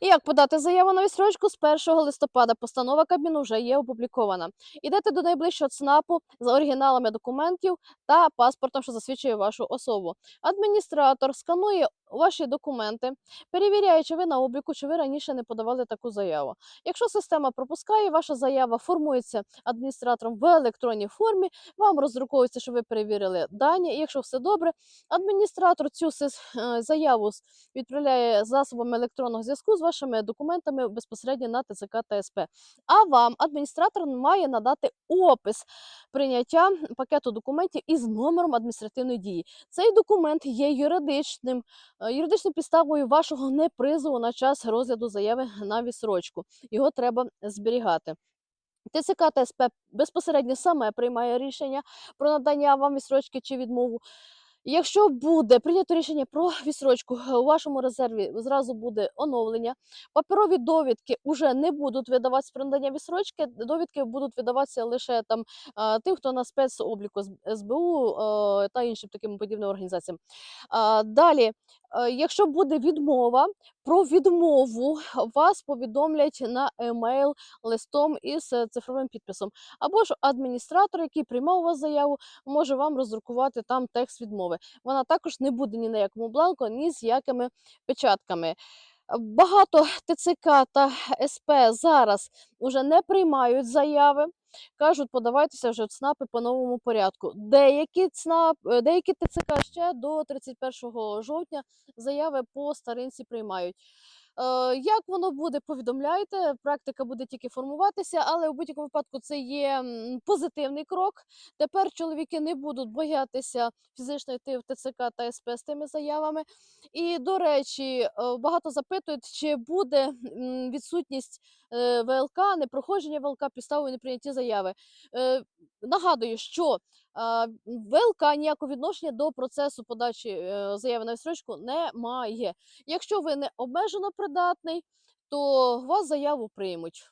І як подати заяву на відстрочку з 1 листопада? Постанова Кабміну вже є опублікована. Ідете до найближчого ЦНАПу з оригіналами документів та паспортом, що засвідчує вашу особу. Адміністратор сканує ваші документи, перевіряє, чи ви на обліку, чи ви раніше не подавали таку заяву. Якщо система пропускає, ваша заява формується адміністратором в електронній формі, вам роздруковується, що ви перевірили дані. І якщо все добре, адміністратор цю е, заяву відправляє засобами електронного зв'язку з вашими документами безпосередньо на ТЦК та СП. А вам адміністратор має надати опис прийняття пакету документів із номером адміністративної дії. Цей документ є юридичним, е, юридичною підставою вашого непризову на час розгляду заяви на відсрочку. Його треба зберігати. ТЦК та СП безпосередньо саме приймає рішення про надання вам відсрочки чи відмову. Якщо буде прийнято рішення про відсрочку, у вашому резерві зразу буде оновлення. Паперові довідки вже не будуть видаватися про надання відсрочки. Довідки будуть видаватися лише там тим, хто на спецобліку СБУ е, та іншим таким подібним організаціям. Далі, е, якщо буде відмова, про відмову вас повідомлять на емейл листом із е, цифровим підписом. Або ж адміністратор, який приймав у вас заяву, може вам роздрукувати там текст відмови. Вона також не буде ні на якому бланку, ні з якими печатками. Багато ТЦК та СП зараз вже не приймають заяви. Кажуть, подавайтеся вже в ЦНАПи по новому порядку. Деякі ЦНАП, е, деякі ТЦК ще до 31 жовтня заяви по старинці приймають. Е, Як воно буде, повідомляйте. Практика буде тільки формуватися, але у будь-якому випадку це є позитивний крок. Тепер чоловіки не будуть боятися фізично йти в ТЦК та СП з тими заявами. І, до речі, е, багато запитують, чи буде відсутність ВЛК, непроходження ВЛК підставою неприйняття заяви. Е, Нагадую, що ВЛК ніякого відношення до процесу подачі е, заяви на відстрочку не має. Якщо ви не обмежено придатний, то вас заяву приймуть.